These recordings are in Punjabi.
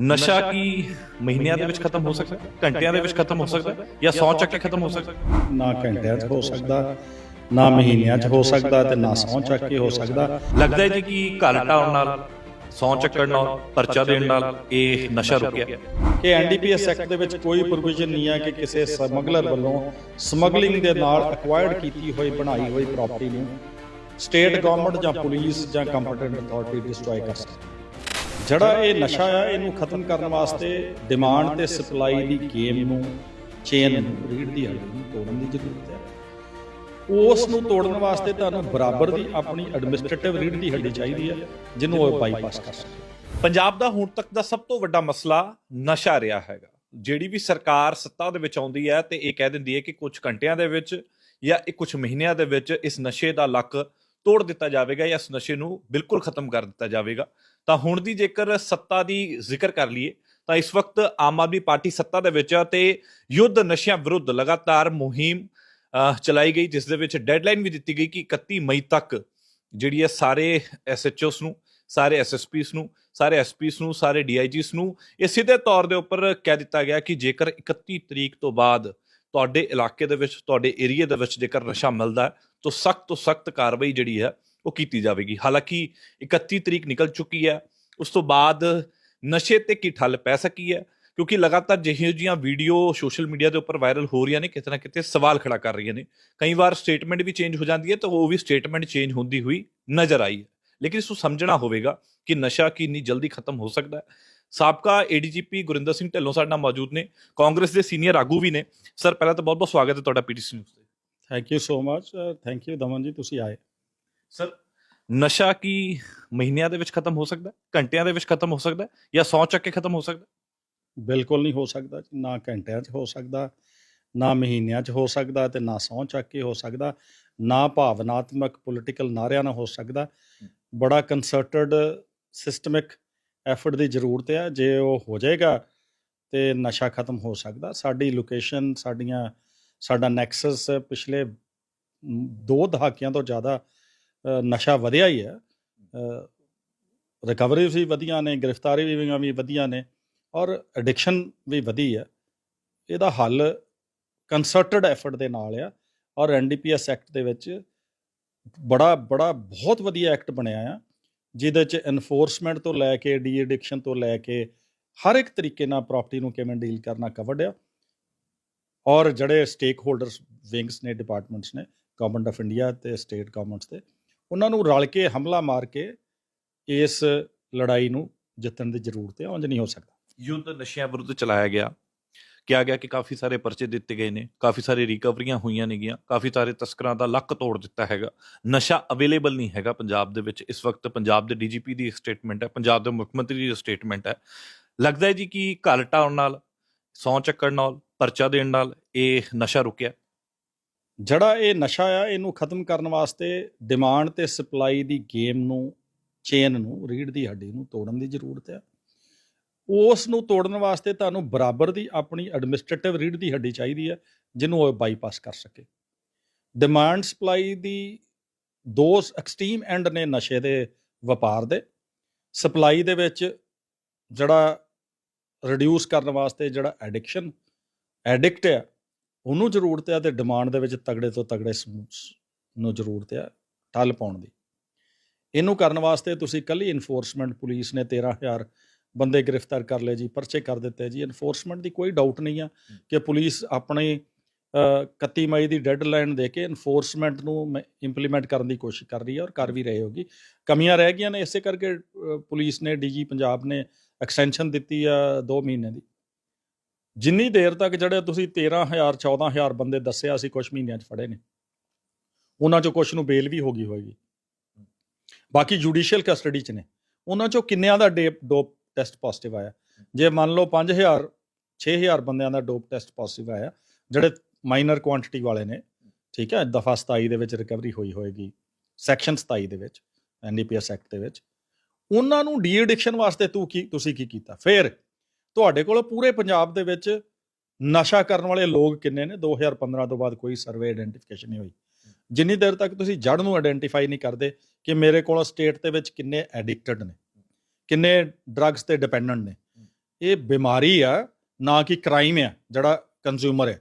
ਨਸ਼ਾ ਕੀ ਮਹੀਨਿਆਂ ਦੇ ਵਿੱਚ ਖਤਮ ਹੋ ਸਕਦਾ? ਹੈ? ਘੰਟਿਆਂ ਦੇ ਵਿੱਚ ਖਤਮ ਹੋ ਸਕਦਾ? ਹੈ? ਜਾਂ 100 ਚੱਕ ਕੇ ਖਤਮ ਹੋ ਸਕਦਾ? ਹੈ? ਨਾ ਘੰਟਿਆਂ 'ਚ ਹੋ ਸਕਦਾ ਨਾ ਮਹੀਨਿਆਂ 'ਚ ਹੋ ਸਕਦਾ ਤੇ ਨਾ ਸਹੁੰ ਚੱਕ ਕੇ ਹੋ ਸਕਦਾ। ਲੱਗਦਾ ਹੈ ਜੀ ਕਿ ਘਰ ਢਾਉਣ ਨਾਲ 100 ਚੱਕਣ ਨਾਲ ਪਰਚਾ ਦੇਣ ਨਾਲ ਇਹ ਨਸ਼ਾ ਰੁਕਿਆ। ਕਿ ਐਨਡੀਪੀਐਸ ਐਕਟ ਦੇ ਵਿੱਚ ਕੋਈ ਪ੍ਰੋਵੀਜ਼ਨ ਨਹੀਂ ਹੈ ਕਿ ਕਿਸੇ ਸਮਗਲਰ ਵੱਲੋਂ ਸਮਗਲਿੰਗ ਦੇ ਨਾਲ ਅਕਵਾਇਰਡ ਕੀਤੀ ਹੋਈ ਬਣਾਈ ਹੋਈ ਪ੍ਰਾਪਰਟੀ ਨੂੰ ਸਟੇਟ ਗਵਰਨਮੈਂਟ ਜਾਂ ਪੁਲਿਸ ਜਾਂ ਕੰਪੀਟੈਂਟ ਅਥਾਰਟੀ ਡਿਸਟਰੋਏ ਕਰ ਸਕਦੀ। ਜਿਹੜਾ ਇਹ ਨਸ਼ਾ ਆ, ਇਹਨੂੰ ਖਤਮ ਕਰਨ ਵਾਸਤੇ ਡਿਮਾਂਡ ਤੇ ਸਪਲਾਈ ਦੀ ਗੇਮ ਨੂੰ ਚੇਨ ਰੀੜ ਦੀ ਹੱਡੀ ਨੂੰ ਤੋੜਨ ਦੀ ਜ਼ਰੂਰਤ ਹੈ। ਉਸ ਨੂੰ ਤੋੜਨ ਵਾਸਤੇ ਤੁਹਾਨੂੰ ਬਰਾਬਰ ਦੀ ਆਪਣੀ ਐਡਮਿਨਿਸਟ੍ਰੇਟਿਵ ਰੀੜ ਦੀ ਹੱਡੀ ਚਾਹੀਦੀ ਹੈ, ਜਿਹਨੂੰ ਉਹ ਬਾਈਪਾਸ ਕਰ ਸਕੇ ਪੰਜਾਬ ਦਾ ਹੁਣ ਤੱਕ ਦਾ ਸਭ ਤੋਂ ਵੱਡਾ ਮਸਲਾ ਨਸ਼ਾ ਰਿਹਾ ਹੈਗਾ। ਜਿਹੜੀ ਵੀ ਸਰਕਾਰ ਸੱਤਾ ਦੇ ਵਿੱਚ ਆਉਂਦੀ ਹੈ ਤੇ ਇਹ ਕਹਿ ਦਿੰਦੀ ਹੈ ਕਿ ਕੁਝ ਘੰਟਿਆਂ ਦੇ ਵਿੱਚ ਜਾਂ ਇਹ ਕੁਝ ਮਹੀਨਿਆਂ ਦੇ ਵਿੱਚ ਇਸ ਨਸ਼ੇ ਦਾ ਲੱਕ ਤੋੜ ਦਿੱਤਾ ਜਾਵੇਗਾ ਜਾਂ ਇਸ ਨਸ਼ੇ ਨੂੰ ਬਿਲਕੁਲ ਖਤਮ ਕਰ ਦਿੱਤਾ ਜਾਵੇਗਾ। ਤਾਂ ਹੁਣ ਦੀ ਜੇਕਰ ਸੱਤਾ ਦੀ ਜ਼ਿਕਰ ਕਰ ਲਈਏ, ਤਾਂ ਇਸ ਵਕਤ ਆਮ ਆਦਮੀ ਪਾਰਟੀ ਸੱਤਾ ਦੇ ਵਿੱਚ ਆ ਤੇ ਯੁੱਧ ਨਸ਼ਿਆਂ ਵਿਰੁੱਧ ਲਗਾਤਾਰ ਮੁਹਿੰਮ ਚਲਾਈ ਗਈ, ਜਿਸ ਦੇ ਵਿੱਚ ਡੈਡਲਾਈਨ ਵੀ ਦਿੱਤੀ ਗਈ ਕਿ 31 ਮਈ ਤੱਕ ਜਿਹੜੀ ਹੈ ਸਾਰੇ ਐਸਐਚਓਸ ਨੂੰ, ਸਾਰੇ ਐਸਐਸਪੀਸ ਨੂੰ, ਸਾਰੇ ਐਸਪੀਸ ਨੂੰ, ਸਾਰੇ ਡੀਆਈਜੀਸ ਨੂੰ, ਇਹ ਸਿੱਧੇ ਤੌਰ ਦੇ ਉੱਪਰ ਕਹਿ ਦਿੱਤਾ ਗਿਆ ਕਿ ਜੇਕਰ 31 ਤਰੀਕ ਤੋਂ ਬਾਅਦ ਤੁਹਾਡੇ ਇਲਾਕੇ ਦੇ ਵਿੱਚ, ਤੁਹਾਡੇ ਏਰੀਆ ਦੇ ਵਿੱਚ ਜੇਕਰ ਨਸ਼ਾ ਮਿਲਦਾ ਤਾਂ ਸਖਤ ਤੋਂ ਸਖਤ ਕਾਰਵਾਈ ਜਿਹੜੀ ਹੈ ਉਹ ਕੀਤੀ ਜਾਵੇਗੀ। ਹਾਲਾਂਕਿ 31 ਤਰੀਕ ਨਿਕਲ ਚੁੱਕੀ ਹੈ। ਉਸ ਤੋਂ ਬਾਅਦ ਨਸ਼ੇ ਤੇ ਕੀ ਠੱਲ ਪੈ ਸਕੀ ਹੈ? ਕਿਉਂਕਿ ਲਗਾਤਾਰ ਜਿਹੋ ਜਿਹੀਆਂ ਵੀਡੀਓ ਸੋਸ਼ਲ ਮੀਡੀਆ ਦੇ ਉੱਪਰ ਵਾਇਰਲ ਹੋ ਰਹੀਆਂ ਨੇ, ਕਿਤੇ ਨਾ ਕਿਤੇ ਸਵਾਲ ਖੜਾ ਕਰ ਰਹੀਆਂ ਨੇ। ਕਈ ਵਾਰ ਸਟੇਟਮੈਂਟ ਵੀ ਚੇਂਜ ਹੋ ਜਾਂਦੀ ਹੈ ਤਾਂ ਉਹ ਵੀ ਸਟੇਟਮੈਂਟ ਚੇਂਜ ਹੁੰਦੀ ਹੋਈ ਨਜ਼ਰ ਆਈ ਹੈ। ਲੇਕਿਨ ਇਸ ਨੂੰ ਸਮਝਣਾ ਹੋਵੇਗਾ ਕਿ ਨਸ਼ਾ ਕਿੰਨੀ ਜਲਦੀ ਖਤਮ ਹੋ ਸਕਦਾ ਹੈ। ਸਾਬਕਾ ਏਡੀਜੀਪੀ ਗੁਰਿੰਦਰ ਸਿੰਘ ਢਿੱਲੋਂ ਸਾਡੇ ਨਾਲ ਮੌਜੂਦ ਨੇ। ਕਾਂਗਰਸ ਦੇ ਸੀਨੀਅਰ ਆਗੂ ਵੀ ਨੇ। ਸਰ, ਪਹਿਲਾਂ ਤਾਂ ਬਹੁਤ ਬਹੁਤ ਸਵਾਗਤ ਹੈ ਤੁਹਾਡਾ ਪੀਟੀਸੀ ਨਿਊਜ਼ ਤੇ। Thank you so much thank you Daman ji, ਤੁਸੀਂ ਆਏ। ਸਰ ਨਸ਼ਾ ਕੀ ਮਹੀਨਿਆਂ ਦੇ ਵਿੱਚ ਖਤਮ ਹੋ ਸਕਦਾ ਹੈ? ਘੰਟਿਆਂ ਦੇ ਵਿੱਚ ਖਤਮ ਹੋ ਸਕਦਾ ਹੈ? ਜਾਂ 100 ਚੱਕ ਖਤਮ ਹੋ ਸਕਦਾ ਹੈ? ਬਿਲਕੁਲ ਨਹੀਂ ਹੋ ਸਕਦਾ ਜੀ, ਨਾ ਘੰਟਿਆਂ 'ਚ ਹੋ ਸਕਦਾ ਨਾ ਮਹੀਨਿਆਂ 'ਚ ਹੋ ਸਕਦਾ ਤੇ ਨਾ ਸਹੁੰ ਚੱਕ ਕੇ ਹੋ ਸਕਦਾ ਨਾ ਭਾਵਨਾਤਮਕ ਪੋਲੀਟੀਕਲ ਨਾਰਿਆਂ ਨਾਲ ਹੋ ਸਕਦਾ ਬੜਾ ਕੰਸਰਟਡ ਸਿਸਟਮਿਕ ਐਫਰਟ ਦੀ ਜ਼ਰੂਰਤ ਹੈ ਜੇ ਉਹ ਹੋ ਜਾਏਗਾ ਤੇ ਨਸ਼ਾ ਖਤਮ ਹੋ ਸਕਦਾ ਸਾਡੀ ਲੋਕੇਸ਼ਨ ਸਾਡੀਆਂ ਸਾਡਾ ਨੈਕਸਸ ਪਿਛਲੇ ਮ, ਦੋ ਦਹਾਕਿਆਂ ਤੋਂ ਜ਼ਿਆਦਾ ਨਸ਼ਾ ਵਧਿਆ ਹੀ ਹੈ। ਰਿਕਵਰੀ ਵੀ ਵਧੀਆਂ ਨੇ, ਗ੍ਰਿਫਤਾਰੀ ਵੀ ਵੀ ਵਧੀਆਂ ਨੇ ਔਰ ਐਡਿਕਸ਼ਨ ਵੀ ਵਧੀ ਹੈ। ਇਹਦਾ ਹੱਲ ਕੰਸਰਟਡ ਐਫਰਟ ਦੇ ਨਾਲ ਆ ਔਰ ਐਨਡੀਪੀਐਸ ਐਕਟ ਦੇ ਵਿੱਚ ਬੜਾ ਬੜਾ, ਬਹੁਤ ਵਧੀਆ ਐਕਟ ਬਣਿਆ ਆ, ਜਿਹਦੇ ਚ ਐਨਫੋਰਸਮੈਂਟ ਤੋਂ ਲੈ ਕੇ ਡੀ ਐਡਿਕਸ਼ਨ ਤੋਂ ਲੈ ਕੇ ਹਰ ਇੱਕ ਤਰੀਕੇ ਨਾਲ ਪ੍ਰਾਪਰਟੀ ਨੂੰ ਕਿਵੇਂ ਡੀਲ ਕਰਨਾ ਕਵਰਡ ਆ। ਔਰ ਜਿਹੜੇ ਸਟੇਕ ਹੋਲਡਰਸ ਵਿੰਗਸ ਨੇ ਡਿਪਾਰਟਮੈਂਟਸ ਨੇ ਗਵਰਨਮੈਂਟ ਆਫ ਇੰਡੀਆ ਤੇ ਸਟੇਟ ਗਵਰਨਮੈਂਟਸ ਤੇ ਉਹਨਾਂ ਨੂੰ ਰਲ ਕੇ ਹਮਲਾ ਮਾਰ ਕੇ ਇਸ ਲੜਾਈ ਨੂੰ ਜਿੱਤਣ ਦੀ ਜ਼ਰੂਰਤ ਹੈ ਉਂਝ ਨਹੀਂ ਹੋ ਸਕਦਾ। ਯੁੱਧ ਨਸ਼ਿਆਂ ਵਿਰੁੱਧ ਚਲਾਇਆ ਗਿਆ। ਕਿਹਾ ਗਿਆ ਕਿ ਕਾਫੀ ਸਾਰੇ ਪਰਚੇ ਦਿੱਤੇ ਗਏ ਨੇ, ਕਾਫੀ ਸਾਰੇ ਰਿਕਵਰੀਆਂ ਹੋਈਆਂ ਨੇਗੀਆਂ, ਕਾਫੀ ਸਾਰੇ ਤਸਕਰਾਂ ਦਾ ਲੱਕ ਤੋੜ ਦਿੱਤਾ ਹੈਗਾ। ਨਸ਼ਾ ਅਵੇਲੇਬਲ ਨਹੀਂ ਹੈਗਾ ਪੰਜਾਬ ਦੇ ਵਿੱਚ। ਇਸ ਵਕਤ ਪੰਜਾਬ ਦੇ ਡੀਜੀਪੀ ਦੀ ਸਟੇਟਮੈਂਟ ਹੈ, ਪੰਜਾਬ ਦੇ ਮੁੱਖ ਮੰਤਰੀ ਦੀ ਸਟੇਟਮੈਂਟ ਹੈ। ਲੱਗਦਾ ਹੈ ਜੀ ਕਿ ਘਰ ਢਾਉਣ ਨਾਲ, ਸੌ ਚੱਕਣ ਨਾਲ, ਪਰਚਾ ਦੇਣ ਨਾਲ ਇਹ ਨਸ਼ਾ ਰੁਕਿਆ। ਜਿਹੜਾ ਇਹ ਨਸ਼ਾ ਆ, ਇਹਨੂੰ ਖਤਮ ਕਰਨ ਵਾਸਤੇ ਡਿਮਾਂਡ ਤੇ ਸਪਲਾਈ ਦੀ ਗੇਮ ਨੂੰ ਚੇਨ ਨੂੰ ਰੀੜ ਦੀ ਹੱਡੀ ਨੂੰ ਤੋੜਨ ਦੀ ਜ਼ਰੂਰਤ ਹੈ ਉਸ ਨੂੰ ਤੋੜਨ ਵਾਸਤੇ ਤੁਹਾਨੂੰ ਬਰਾਬਰ ਦੀ ਆਪਣੀ ਐਡਮਿਨਿਸਟ੍ਰੇਟਿਵ ਰੀੜ ਦੀ ਹੱਡੀ ਚਾਹੀਦੀ ਹੈ ਜਿਹਨੂੰ ਉਹ ਬਾਈਪਾਸ ਕਰ ਸਕੇ। ਡਿਮਾਂਡ ਸਪਲਾਈ ਦੀ ਦੋ ਐਕਸਟ੍ਰੀਮ ਐਂਡ ਨੇ ਨਸ਼ੇ ਦੇ ਵਪਾਰ ਦੇ। ਸਪਲਾਈ ਦੇ ਵਿੱਚ ਜਿਹੜਾ ਰਿਡਿਊਸ ਕਰਨ ਵਾਸਤੇ ਜਿਹੜਾ ਐਡਿਕਸ਼ਨ ਐਡਿਕਟ ਆ ਉਹਨੂੰ ਜ਼ਰੂਰਤ ਹੈ ਤੇ ਡਿਮਾਂਡ ਦੇ ਵਿੱਚ ਤਗੜੇ ਤੋਂ ਤਗੜੇ ਨੂੰ ਜ਼ਰੂਰਤ ਹੈ ਠੱਲ ਪਾਉਣ ਦੀ। ਇਹਨੂੰ ਕਰਨ ਵਾਸਤੇ ਤੁਸੀਂ ਕੱਲੀ ਇਨਫੋਰਸਮੈਂਟ ਪੁਲਿਸ ਨੇ 13000 ਬੰਦੇ ਗ੍ਰਿਫਤਾਰ ਕਰ ਲਏ ਜੀ ਪਰਚੇ ਕਰ ਦਿੱਤੇ ਜੀ। ਇਨਫੋਰਸਮੈਂਟ ਦੀ ਕੋਈ ਡਾਊਟ ਨਹੀਂ ਆ ਕਿ ਪੁਲਿਸ ਆਪਣੀ ਅ, 31 ਮਈ ਦੀ ਡੈਡਲਾਈਨ ਦੇ ਕੇ ਇਨਫੋਰਸਮੈਂਟ ਨੂੰ ਇੰਪਲੀਮੈਂਟ ਕਰਨ ਦੀ ਕੋਸ਼ਿਸ਼ ਕਰ ਰਹੀ ਹੈ ਔਰ ਕਰ ਵੀ ਰਹੇ ਹੋਗੀ। ਕਮੀਆਂ ਰਹਿ ਗਈਆਂ ਨੇ ਇਸੇ ਕਰਕੇ ਪੁਲਿਸ ਨੇ ਡੀਜੀ ਪੰਜਾਬ ਨੇ ਐਕਸਟੈਂਸ਼ਨ ਦਿੱਤੀ ਆ 2 ਮਹੀਨੇ ਦੀ। ਜਿੰਨੀ ਦੇਰ ਤੱਕ ਜਿਹੜੇ ਤੁਸੀਂ 13000 14000 ਬੰਦੇ ਦੱਸਿਆ ਸੀ ਕੁਝ ਮਹੀਨਿਆਂ 'ਚ ਫੜੇ ਨੇ, ਉਹਨਾਂ 'ਚੋਂ ਕੁਝ ਨੂੰ ਬੇਲ ਵੀ ਹੋ ਗਈ ਹੋਏਗੀ। ਬਾਕੀ ਜੁਡੀਸ਼ੀਅਲ ਕਸਟਡੀ 'ਚ ਨੇ। ਉਹਨਾਂ 'ਚੋਂ ਕਿੰਨਿਆਂ ਦਾ ਡੇ ਡੋਪ ਟੈਸਟ ਪੋਜ਼ਿਟਿਵ ਆਇਆ? ਜੇ ਮੰਨ ਲਓ 5000 6000 ਬੰਦਿਆਂ ਦਾ ਡੋਪ ਟੈਸਟ ਪੋਜ਼ਿਟਿਵ ਆਇਆ, ਜਿਹੜੇ ਮਾਈਨਰ ਕੁਆਂਟੀਟੀ ਵਾਲੇ ਨੇ, ਠੀਕ ਹੈ, ਦਫਾ 27 ਦੇ ਵਿੱਚ ਰਿਕਵਰੀ ਹੋਈ ਹੋਏਗੀ ਸੈਕਸ਼ਨ 27 ਦੇ ਵਿੱਚ ਐਨਡੀਪੀਐਸ ਐਕਟ ਦੇ ਵਿੱਚ, ਉਹਨਾਂ ਨੂੰ ਡੀ ਐਡਿਕਸ਼ਨ ਵਾਸਤੇ ਤੂੰ ਕੀ, ਤੁਸੀਂ ਕੀ ਕੀਤਾ? ਫਿਰ ਤੁਹਾਡੇ ਕੋਲ ਪੂਰੇ ਪੰਜਾਬ ਦੇ ਵਿੱਚ ਨਸ਼ਾ ਕਰਨ ਵਾਲੇ ਲੋਕ ਕਿੰਨੇ ਨੇ? 2015 ਤੋਂ ਬਾਅਦ ਕੋਈ ਸਰਵੇ ਆਇਡੈਂਟੀਫਿਕੇਸ਼ਨ ਨਹੀਂ ਹੋਈ। ਜਿੰਨੀ ਦੇਰ ਤੱਕ ਤੁਸੀਂ ਜੜ ਨੂੰ ਆਇਡੈਂਟੀਫਾਈ ਨਹੀਂ ਕਰਦੇ ਕਿ ਮੇਰੇ ਕੋਲ ਸਟੇਟ ਦੇ ਵਿੱਚ ਕਿੰਨੇ ਐਡਿਕਟਡ ਨੇ, ਕਿੰਨੇ ਡਰੱਗਸ ਤੇ ਡਿਪੈਂਡੈਂਟ ਨੇ। ਇਹ ਬਿਮਾਰੀ ਆ, ਨਾ ਕਿ ਕ੍ਰਾਈਮ ਆ, ਜਿਹੜਾ ਕੰਜ਼ਿਊਮਰ ਹੈ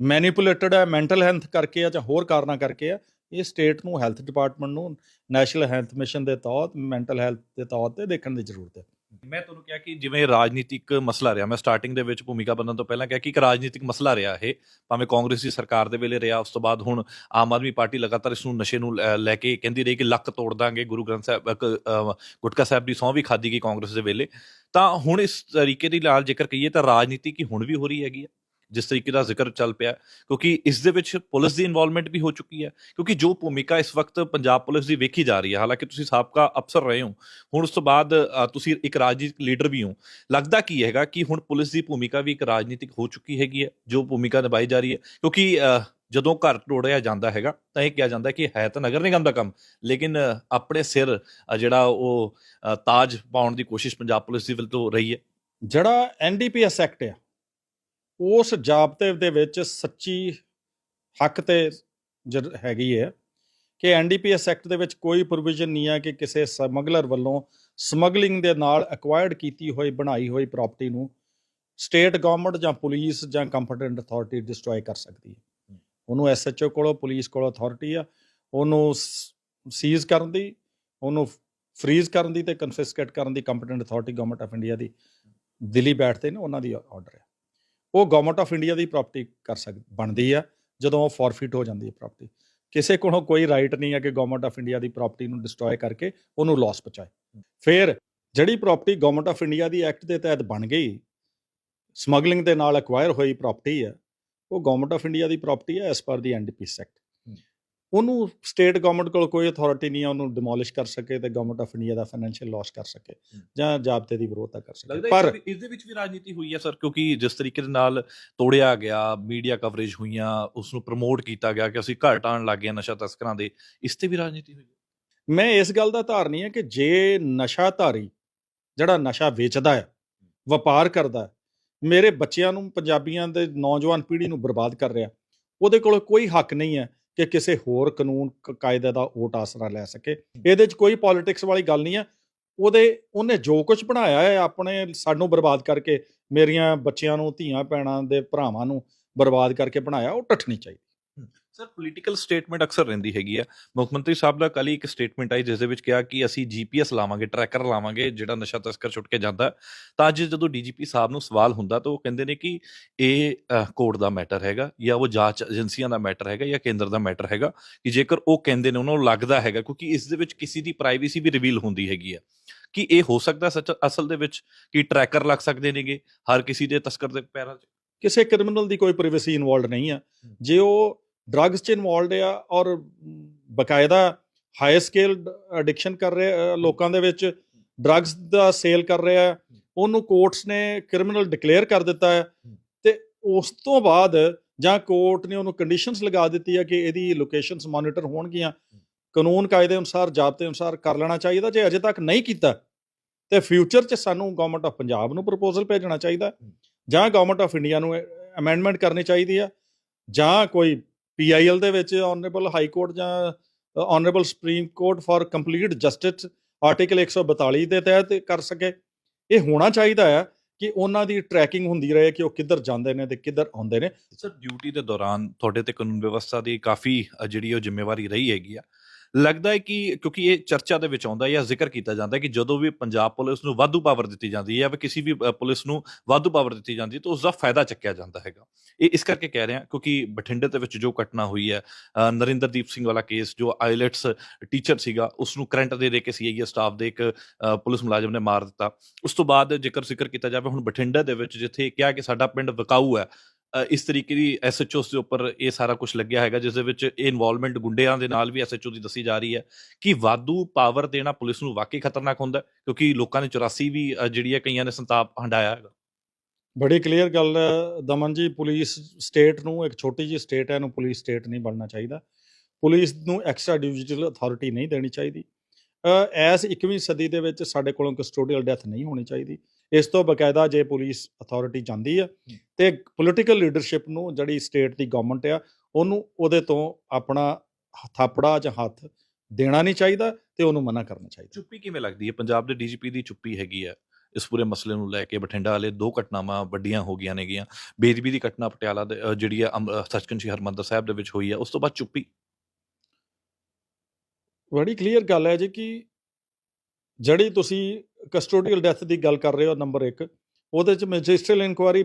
ਮੈਨੀਪੂਲੇਟਡ ਹੈ ਮੈਂਟਲ ਹੈਲਥ ਕਰਕੇ ਆ ਜਾਂ ਹੋਰ ਕਾਰਨਾਂ ਕਰਕੇ ਆ, ਇਹ ਸਟੇਟ ਨੂੰ ਹੈਲਥ ਡਿਪਾਰਟਮੈਂਟ ਨੂੰ ਨੈਸ਼ਨਲ ਹੈਲਥ ਮਿਸ਼ਨ ਦੇ ਤੌਰ ਮੈਂਟਲ ਹੈਲਥ ਦੇ ਤੌਰ ਤੇ ਦੇਖਣ ਦੀ ਜ਼ਰੂਰਤ ਹੈ। ਮੈਂ ਤੁਹਾਨੂੰ ਕਿਹਾ ਕਿ ਜਿਵੇਂ ਰਾਜਨੀਤਿਕ ਮਸਲਾ ਰਿਹਾ, ਮੈਂ ਸਟਾਰਟਿੰਗ ਦੇ ਵਿੱਚ ਭੂਮਿਕਾ ਬੰਨਣ ਤੋਂ ਪਹਿਲਾਂ ਕਿਹਾ ਕਿ ਇੱਕ ਰਾਜਨੀਤਿਕ ਮਸਲਾ ਰਿਹਾ ਇਹ, ਭਾਵੇਂ ਕਾਂਗਰਸ ਦੀ ਸਰਕਾਰ ਦੇ ਵੇਲੇ ਰਿਹਾ, ਉਸ ਤੋਂ ਬਾਅਦ ਹੁਣ ਆਮ ਆਦਮੀ ਪਾਰਟੀ ਲਗਾਤਾਰ ਇਸ ਨੂੰ ਨਸ਼ੇ ਨੂੰ ਲੈ- ਕੇ ਕਹਿੰਦੀ ਰਹੀ ਕਿ ਲੱਕ ਤੋੜ ਦਾਂਗੇ, ਗੁਰੂ ਗ੍ਰੰਥ ਸਾਹਿਬ ਗੁਟਕਾ ਸਾਹਿਬ ਦੀ ਸਹੁੰ ਵੀ ਖਾਦੀ ਗਈ ਕਾਂਗਰਸ ਦੇ ਵੇਲੇ। ਤਾਂ ਹੁਣ ਇਸ ਤਰੀਕੇ ਦੀ ਨਾਲ ਜੇਕਰ ਕਹੀਏ ਤਾਂ ਰਾਜਨੀਤੀ ਕੀ ਹੁਣ ਵੀ ਹੋ ਰਹੀ ਹੈਗੀ ਹੈ ਜਿਸ ਤਰੀਕੇ ਦਾ ਜ਼ਿਕਰ ਚੱਲ ਪਿਆ, ਕਿਉਂਕਿ ਇਸ ਦੇ ਵਿੱਚ ਪੁਲਿਸ ਦੀ ਇਨਵੋਲਵਮੈਂਟ ਵੀ ਹੋ ਚੁੱਕੀ ਹੈ, ਕਿਉਂਕਿ ਜੋ ਭੂਮਿਕਾ ਇਸ ਵਕਤ ਪੰਜਾਬ ਪੁਲਿਸ ਦੀ ਵੇਖੀ ਜਾ ਰਹੀ ਹੈ, ਹਾਲਾਂਕਿ ਤੁਸੀਂ ਸਾਬਕਾ ਅਫਸਰ ਰਹੇ ਹੋ, ਹੁਣ ਉਸ ਤੋਂ ਬਾਅਦ ਤੁਸੀਂ ਇੱਕ ਰਾਜਨੀਤਿਕ ਲੀਡਰ ਵੀ ਹੋ, ਲੱਗਦਾ ਕੀ ਹੈਗਾ ਕਿ ਹੁਣ ਪੁਲਿਸ ਦੀ ਭੂਮਿਕਾ ਵੀ ਇੱਕ ਰਾਜਨੀਤਿਕ ਹੋ ਚੁੱਕੀ ਹੈਗੀ ਹੈ, ਜੋ ਭੂਮਿਕਾ ਨਿਭਾਈ ਜਾ ਰਹੀ ਹੈ, ਕਿਉਂਕਿ ਜਦੋਂ ਘਰ ਤੋੜਿਆ ਜਾਂਦਾ ਹੈਗਾ, ਤਾਂ ਇਹ ਕਿਹਾ ਜਾਂਦਾ ਕਿ ਹੈ ਤਾਂ ਨਗਰ ਨਿਗਮ ਦਾ ਕੰਮ, ਲੇਕਿਨ ਆਪਣੇ ਸਿਰ ਜਿਹੜਾ ਉਹ ਤਾਜ ਪਾਉਣ ਦੀ ਕੋਸ਼ਿਸ਼ ਪੰਜਾਬ ਪੁਲਿਸ ਦੀ ਵੱਲ ਤੋਂ ਰਹੀ ਹੈ। ਜਿਹੜਾ ਐਨਡੀਪੀਐਸ ਐਕਟ ਆ ਉਸ ਜਾਬਤੇ ਦੇ ਵਿੱਚ ਸੱਚੀ ਹੱਕ ਤੇ ਜਰ- ਹੈਗੀ ਹੈ ਕਿ ਐਨਡੀਪੀਐਸ ਐਕਟ ਦੇ ਵਿੱਚ ਕੋਈ ਪ੍ਰੋਵੀਜ਼ਨ ਨਹੀਂ ਹੈ ਕਿ ਕਿਸੇ ਸਮਗਲਰ ਵੱਲੋਂ ਸਮਗਲਿੰਗ ਦੇ ਨਾਲ ਐਕਵਾਇਰਡ ਕੀਤੀ ਹੋਈ, ਬਣਾਈ ਹੋਈ ਪ੍ਰਾਪਰਟੀ ਨੂੰ ਸਟੇਟ ਗਵਰਨਮੈਂਟ ਜਾਂ ਪੁਲਿਸ ਜਾਂ ਕੰਪੀਟੈਂਟ ਅਥਾਰਟੀ ਡਿਸਟਰੋਏ ਕਰ ਸਕਦੀ ਹੈ। ਉਹਨੂੰ ਐਸਐਚਓ ਕੋਲੋਂ, ਪੁਲਿਸ ਕੋਲੋਂ ਅਥਾਰਟੀ ਆ, ਉਹਨੂੰ ਸੀਜ਼ ਕਰਨ ਦੀ, ਉਹਨੂੰ ਫ੍ਰੀਜ਼ ਕਰਨ ਦੀ ਤੇ ਕਨਫਿਸਕੇਟ ਕਰਨ ਦੀ competent authority government of India ਦੀ ਦਿੱਲੀ ਬੈਠਦੇ ਨੇ, ਉਹਨਾਂ ਦੀ ਆਰਡਰ ਹੈ। ਉਹ ਗਵਰਨਮੈਂਟ ਆਫ ਇੰਡੀਆ ਦੀ ਪ੍ਰਾਪਰਟੀ ਕਰ ਸਕ, ਬਣਦੀ ਆ, ਜਦੋਂ ਉਹ ਫੋਰਫਿਟ ਹੋ ਜਾਂਦੀ ਹੈ ਪ੍ਰਾਪਰਟੀ ਕਿਸੇ ਕੋਲੋਂ ਕੋਈ ਰਾਈਟ ਨਹੀਂ ਹੈ ਕਿ ਗਵਰਨਮੈਂਟ ਆਫ ਇੰਡੀਆ ਦੀ ਪ੍ਰਾਪਰਟੀ ਨੂੰ ਡਿਸਟਰੋਏ ਕਰਕੇ ਉਹਨੂੰ ਲਾਸ ਪਹੁੰਚਾਏ। ਫਿਰ ਜਿਹੜੀ ਪ੍ਰਾਪਰਟੀ ਗਵਰਨਮੈਂਟ ਆਫ ਇੰਡੀਆ ਦੀ ਐਕਟ ਦੇ ਤਹਿਤ ਬਣ ਗਈ ਸਮਗਲਿੰਗ ਦੇ ਨਾਲ ਐਕਵਾਇਰ ਹੋਈ ਪ੍ਰਾਪਰਟੀ ਹੈ ਉਹ ਗਵਰਨਮੈਂਟ ਆਫ ਇੰਡੀਆ ਦੀ ਪ੍ਰਾਪਰਟੀ ਹੈ ਐਸ ਪਰ ਦੀ ਐਨਡੀਪੀਐਸ ਐਕਟ ਉਹਨੂੰ ਸਟੇਟ ਗਵਰਨਮੈਂਟ ਕੋਲ ਕੋਈ ਅਥਾਰਟੀ ਨਹੀਂ ਹੈ ਉਹਨੂੰ ਡਿਮੋਲਿਸ਼ ਕਰ ਸਕੇ ਤੇ ਗਵਰਨਮੈਂਟ ਆਫ ਇੰਡੀਆ ਦਾ ਫਾਈਨੈਂਸ਼ੀਅਲ ਲਾਸ ਕਰ ਸਕੇ। ਜਾਂ ਜਾਬਤੇ ਦੀ ਵਿਰੋਧਤਾ ਕਰ ਸਕੇ ਪਰ ਇਸ ਦੇ ਵਿੱਚ ਵੀ ਰਾਜਨੀਤੀ ਹੋਈ ਹੈ ਸਰ ਕਿਉਂਕਿ ਜਿਸ ਤਰੀਕੇ ਦੇ ਨਾਲ ਤੋੜਿਆ ਗਿਆ ਮੀਡੀਆ ਕਵਰੇਜ ਹੋਈਆਂ ਉਸ ਨੂੰ ਪ੍ਰਮੋਟ ਕੀਤਾ ਗਿਆ ਕਿ ਅਸੀਂ ਘਰ ਟਾਣ ਲੱਗ ਗਏ ਨਸ਼ਾ ਤਸਕਰਾਂ ਦੇ ਇਸ ਤੇ ਵੀ ਰਾਜਨੀਤੀ ਹੋਈ ਹੈ ਮੈਂ ਇਸ ਗੱਲ ਦਾ ਧਾਰਨੀ ਹੈ ਕਿ ਜੇ ਨਸ਼ਾ ਧਾਰੀ ਜਿਹੜਾ ਨਸ਼ਾ ਵੇਚਦਾ ਹੈ ਵਪਾਰ ਕਰਦਾ ਹੈ, ਮੇਰੇ ਬੱਚਿਆਂ ਨੂੰ ਪੰਜਾਬੀਆਂ ਦੇ ਨੌਜਵਾਨ ਪੀੜ੍ਹੀ ਨੂੰ ਬਰਬਾਦ ਕਰ ਰਿਹਾ ਉਹਦੇ ਕੋਲ ਕੋਈ ਹੱਕ ਨਹੀਂ ਹੈ ਕਿ ਕਿਸੇ ਹੋਰ ਕਾਨੂੰਨ ਕ- ਕਾਇਦੇ ਦਾ ਓਟ ਆਸਰਾ ਲੈ ਸਕੇ। ਇਹਦੇ 'ਚ ਕੋਈ ਪੋਲਿਟਿਕਸ ਵਾਲੀ ਗੱਲ ਨਹੀਂ ਹੈ ਉਹਦੇ, ਉਹਨੇ ਜੋ ਕੁਝ ਬਣਾਇਆ ਹੈ ਆਪਣੇ ਸਾਨੂੰ ਬਰਬਾਦ ਕਰਕੇ, ਮੇਰੀਆਂ ਬੱਚਿਆਂ ਨੂੰ, ਧੀਆਂ, ਭੈਣਾਂ ਦੇ ਭਰਾਵਾਂ ਨੂੰ ਬਰਬਾਦ ਕਰਕੇ ਬਣਾਇਆ, ਉਹ ਟੱਟਣੀ ਚਾਹੀਦੀ। ਸਰ ਪੋਲੀਟੀਕਲ ਸਟੇਟਮੈਂਟ ਅਕਸਰ ਰਹਿੰਦੀ ਹੈਗੀ ਆ। ਮੁੱਖ ਮੰਤਰੀ ਸਾਹਿਬ ਦਾ ਕੱਲ ਹੀ ਇੱਕ ਸਟੇਟਮੈਂਟ ਆਈ ਜਿਸ ਦੇ ਵਿੱਚ ਕਿਹਾ ਕਿ ਅਸੀਂ ਜੀਪੀਐਸ ਲਾਵਾਂਗੇ ਟਰੈਕਰ ਲਾਵਾਂਗੇ ਜਿਹੜਾ ਨਸ਼ਾ ਤਸਕਰ ਛੁੱਟ ਕੇ ਜਾਂਦਾ। ਤਾਂ ਅੱਜ ਜਦੋਂ ਡੀਜੀਪੀ ਸਾਹਿਬ ਨੂੰ ਸਵਾਲ ਹੁੰਦਾ ਤਾਂ ਉਹ ਕਹਿੰਦੇ ਨੇ ਕਿ ਇਹ ਕੋਰਟ ਦਾ ਮੈਟਰ ਹੈਗਾ ਜਾਂ ਉਹ ਜਾਂਚ ਏਜੰਸੀਆਂ ਦਾ ਮੈਟਰ ਹੈਗਾ ਜਾਂ ਕੇਂਦਰ ਦਾ ਮੈਟਰ ਹੈਗਾ ਕਿ ਜੇਕਰ ਉਹ ਕਹਿੰਦੇ ਨੇ ਉਹਨਾਂ ਨੂੰ ਲੱਗਦਾ ਹੈਗਾ ਕਿਉਂਕਿ ਇਸ ਦੇ ਵਿੱਚ ਕਿਸੇ ਦੀ ਪ੍ਰਾਈਵੇਸੀ ਵੀ ਰਿਵੀਲ ਹੁੰਦੀ ਹੈਗੀ ਆ। ਕਿ ਇਹ ਹੋ ਸਕਦਾ ਸੱਚ ਅਸਲ ਦੇ ਵਿੱਚ ਕਿ ਟਰੈਕਰ ਲੱਗ ਸਕਦੇ ਨੇਗੇ ਹਰ ਕਿਸੇ ਦੇ ਤਸਕਰ ਦੇ ਪੈਰਾਂ 'ਚ। ਕਿਸੇ ਕ੍ਰਿਮੀਨਲ ਦੀ ਕੋਈ ਪ੍ਰਾਈਵੇਸੀ ਇਨਵੋਲਡ ਨਹੀਂ ਆ। ਜੇ ਉਹ ਡਰੱਗਸ 'ਚ ਇਨਵੋਲਡ ਆ ਔਰ ਬਕਾਇਦਾ ਹਾਈ ਸਕੇਲ ਐਡਿਕਸ਼ਨ ਕਰ ਰਿਹਾ ਲੋਕਾਂ ਦੇ ਵਿੱਚ ਡਰੱਗਸ ਦਾ ਸੇਲ ਕਰ ਰਿਹਾ ਉਹਨੂੰ ਕੋਰਟਸ ਨੇ ਕ੍ਰਿਮੀਨਲ ਡਿਕਲੇਅਰ ਕਰ ਦਿੱਤਾ ਹੈ। ਤੇ ਉਸ ਤੋਂ ਬਾਅਦ ਜਾਂ ਕੋਰਟ ਨੇ ਉਹਨੂੰ ਕੰਡੀਸ਼ਨਸ ਲਗਾ ਦਿੱਤੀ ਹੈ ਕਿ ਇਹਦੀ ਲੋਕੇਸ਼ਨਸ ਮੋਨੀਟਰ ਹੋਣਗੀਆਂ। ਕਾਨੂੰਨ ਕਾਇਦੇ ਅਨੁਸਾਰ ਜਾਬਤੇ ਅਨੁਸਾਰ ਕਰ ਲੈਣਾ ਚਾਹੀਦਾ। ਜੇ ਅਜੇ ਤੱਕ ਨਹੀਂ ਕੀਤਾ ਤੇ ਫਿਊਚਰ 'ਚ ਸਾਨੂੰ ਗਵਰਨਮੈਂਟ ਆਫ ਪੰਜਾਬ ਨੂੰ ਪ੍ਰਪੋਜ਼ਲ ਭੇਜਣਾ ਚਾਹੀਦਾ। ਜਾਂ ਗਵਰਨਮੈਂਟ ਆਫ ਇੰਡੀਆ ਨੂੰ ਅਮੈਂਡਮੈਂਟ ਕਰਨੀ ਚਾਹੀਦੀ ਆ। ਜਾਂ ਕੋਈ ਪੀਆਈਐਲ ਦੇ ਵਿੱਚ ਆਨਰੇਬਲ ਹਾਈ ਕੋਰਟ ਜਾਂ honourable supreme court for complete justice article 142 ਦੇ ਤਹਿਤ ਕਰ ਸਕੇ। ਇਹ ਹੋਣਾ ਚਾਹੀਦਾ ਹੈ ਕਿ ਉਹਨਾਂ ਦੀ ਟਰੈਕਿੰਗ ਹੁੰਦੀ ਰਹੇ ਕਿ ਉਹ ਕਿੱਧਰ ਜਾਂਦੇ ਨੇ ਤੇ ਕਿੱਧਰ ਆਉਂਦੇ ਨੇ। ਸਰ ਡਿਊਟੀ ਦੇ ਦੌਰਾਨ ਤੁਹਾਡੇ ਤੇ ਕਾਨੂੰਨ ਵਿਵਸਥਾ ਦੀ ਕਾਫੀ ਜਿਹੜੀ ਉਹ ਜ਼ਿੰਮੇਵਾਰੀ ਰਹੀ ਹੈਗੀ ਆ। ਲੱਗਦਾ ਹੈ ਕਿ ਕਿਉਂਕਿ ਇਹ ਚਰਚਾ ਦੇ ਵਿੱਚ ਆਉਂਦਾ ਹੈ ਜਾਂ ਜ਼ਿਕਰ ਕੀਤਾ ਜਾਂਦਾ ਹੈ ਕਿ ਜਦੋਂ ਵੀ ਪੰਜਾਬ ਪੁਲਿਸ ਨੂੰ ਵਾਧੂ ਪਾਵਰ ਦਿੱਤੀ ਜਾਂਦੀ ਹੈ ਜਾਂ ਫਿਰ ਕਿਸੇ ਵੀ ਪੁਲਿਸ ਨੂੰ ਵਾਧੂ ਪਾਵਰ ਦਿੱਤੀ ਜਾਂਦੀ ਹੈ ਤਾਂ ਉਸ ਦਾ ਫਾਇਦਾ ਚੱਕਿਆ ਜਾਂਦਾ ਹੈਗਾ। ਇਹ ਇਸ ਕਰਕੇ ਕਹਿ ਰਿਹਾ ਕਿਉਂਕਿ ਬਠਿੰਡੇ ਦੇ ਵਿੱਚ ਜੋ ਘਟਨਾ ਹੋਈ ਹੈ ਅ, ਨਰਿੰਦਰਦੀਪ ਸਿੰਘ ਵਾਲਾ ਕੇਸ ਜੋ ਆਈਲੈਟਸ ਟੀਚਰ ਸੀਗਾ ਉਸ ਨੂੰ ਕਰੰਟ ਦੇ ਦੇ ਕੇ ਸੀਆਈਏ ਸਟਾਫ ਦੇ ਇੱਕ ਪੁਲਿਸ ਮੁਲਾਜ਼ਮ ਨੇ ਮਾਰ ਦਿੱਤਾ। ਉਸ ਤੋਂ ਬਾਅਦ ਜੇਕਰ ਜ਼ਿਕਰ ਕੀਤਾ ਜਾਵੇ ਹੁਣ ਬਠਿੰਡਾ ਦੇ ਵਿੱਚ ਜਿੱਥੇ ਕਿਹਾ ਕਿ ਸਾਡਾ ਪਿੰਡ ਵਿਕਾਊ ਹੈ ਇਸ ਤਰੀਕੇ ਦੀ ਐਸਐਚਓਸ ਦੇ ਉੱਪਰ ਇਹ ਸਾਰਾ ਕੁਝ ਲੱਗਿਆ ਹੈਗਾ, ਜਿਸ ਦੇ ਵਿੱਚ ਇਹ ਇਨਵੋਲਵਮੈਂਟ ਗੁੰਡਿਆਂ ਦੇ ਨਾਲ ਵੀ ਐਸਐਚਓ ਦੀ ਦੱਸੀ ਜਾ ਰਹੀ ਹੈ ਕਿ ਵਾਧੂ ਪਾਵਰ ਦੇਣਾ ਪੁਲਿਸ ਨੂੰ ਵਾਕਈ ਖਤਰਨਾਕ ਹੁੰਦਾ, ਕਿਉਂਕਿ ਲੋਕਾਂ ਨੇ 84 ਵੀ ਜਿਹੜੀ ਹੈ ਕਈਆਂ ਨੇ ਸੰਤਾਪ ਹੰਡਾਇਆ ਹੈਗਾ। ਬੜੀ ਕਲੀਅਰ ਗੱਲ ਦਮਨ ਜੀ, ਪੁਲਿਸ ਸਟੇਟ ਨੂੰ, ਇੱਕ ਛੋਟੀ ਜਿਹੀ ਸਟੇਟ ਹੈ, ਇਹਨੂੰ ਪੁਲਿਸ ਸਟੇਟ ਨਹੀਂ ਬਣਨਾ ਚਾਹੀਦਾ। ਪੁਲਿਸ ਨੂੰ ਐਕਸਟਰਾ ਡਿਵੀਜ਼ਨਲ ਅਥਾਰਟੀ ਨਹੀਂ ਦੇਣੀ ਚਾਹੀਦੀ। ਐਸ 21ਵੀਂ ਸਦੀ ਦੇ ਵਿੱਚ ਸਾਡੇ ਕੋਲੋਂ ਕਸਟੋਡੀਅਲ ਡੈਥ ਨਹੀਂ ਹੋਣੀ ਚਾਹੀਦੀ। ਇਸ ਤੋਂ ਬਕਾਇਦਾ ਜੇ ਪੁਲਿਸ ਅਥਾਰਟੀ ਜਾਂਦੀ ਹੈ। ਤੇ ਪੋਲੀਟੀਕਲ ਲੀਡਰਸ਼ਿਪ ਨੂੰ ਜਿਹੜੀ ਸਟੇਟ ਦੀ ਗਵਰਨਮੈਂਟ ਆ ਉਹਨੂੰ ਉਹਦੇ ਤੋਂ ਆਪਣਾ ਥਾਪੜਾ ਜਾਂ ਹੱਥ ਦੇਣਾ ਨਹੀਂ ਚਾਹੀਦਾ ਤੇ ਉਹਨੂੰ ਮਨਾ ਕਰਨਾ ਚਾਹੀਦਾ। ਚੁੱਪੀ ਕਿਵੇਂ ਲੱਗਦੀ ਹੈ? ਪੰਜਾਬ ਦੇ ਡੀਜੀਪੀ ਦੀ ਚੁੱਪੀ ਹੈਗੀ ਹੈ ਇਸ ਪੂਰੇ ਮਸਲੇ ਨੂੰ ਲੈ ਕੇ ਬਠਿੰਡਾ ਵਾਲੇ ਦੋ ਘਟਨਾਵਾਂ ਵੱਡੀਆਂ ਹੋ ਗਈਆਂ ਨੇਗੀਆਂ। ਬੇਦਬੀ ਦੀ ਘਟਨਾ ਪਟਿਆਲਾ ਦੇ ਜਿਹੜੀ ਅ, ਸੱਚਖੰਡ ਸ਼੍ਰੀ ਹਰਮੰਦਰ ਸਾਹਿਬ ਦੇ ਵਿੱਚ ਹੋਈ ਹੈ ਉਸ ਤੋਂ ਬਾਅਦ ਚੁੱਪੀ। ਬੜੀ ਕਲੀਅਰ ਗੱਲ ਹੈ ਜੀ ਕਿ ਜਿਹੜੀ ਤੁਸੀਂ ਕਸਟੋਡੀਅਲ ਡੈਥ ਦੀ ਗੱਲ ਕਰ ਰਹੇ ਹੋ ਨੰਬਰ 1 ਉਹਦੇ ਚ ਮੈਜਿਸਟਰੀਅਲ ਇਨਕੁਆਰੀ